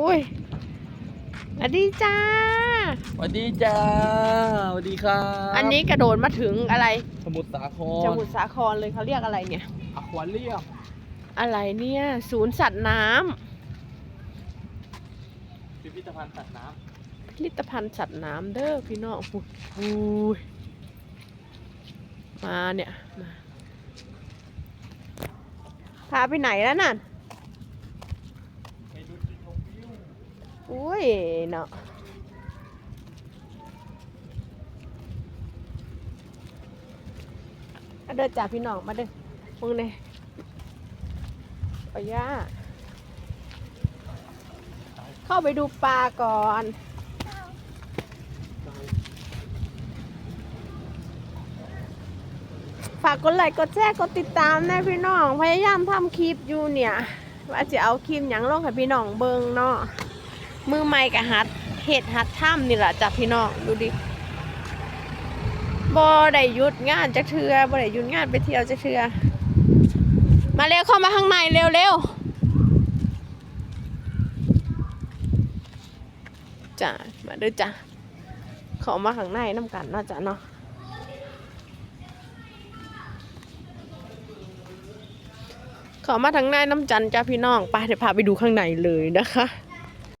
อุ้ยสวัสดีจ้าสวัสดีจ้าสวัสดีครับอันนี้กระโดดมาถึงอะไรสมุทรสาครสมุทรสาครเลยเขาเรียกอะไรเนี่ย อควาเรียมอะไรเนี่ย ศูนย์สัตว์น้ำพิพิธภัณฑ์สัตว์น้ผลิตภัณฑ์สัตว์น้ำเด้อพี่น้องอุ้ยอุ้ยมาเนี่ยมาพาไปไหนแล้วน่ะำไปดูจุดชมวิว อุ้ยเนาะเดินจากพี่น้องมาเด้อมึงเนี่ยปะย่าเข้าไปดูปลาก่อนฝากกดไลค์กดแชร์กดติดตามนะพี่น้อง พยายามทำคลิปอยู่เนี่ย ว่าจะเอาคลิปหยังลงให้พี่น้องเบิงเนาะ มือใหม่กับหัดเห็ดหัดถ้ำนี่แหละจ้ะพี่น้องดูดิบ่ได้หยุดงานจะเทือบ่ได้หยุดงานไปเที่ยวจะเทือมาเร็วเข้ามาข้างในเร็วเร็วจ้ะมาด้อจ้ะเข้ามาข้างในน้ำกันเนาะจ้ะเนาะขอมาทางหน้าน้ำจันทร์จ้าพี่น้องไปเดี๋ยวพาไปดูข้างในเลยนะคะ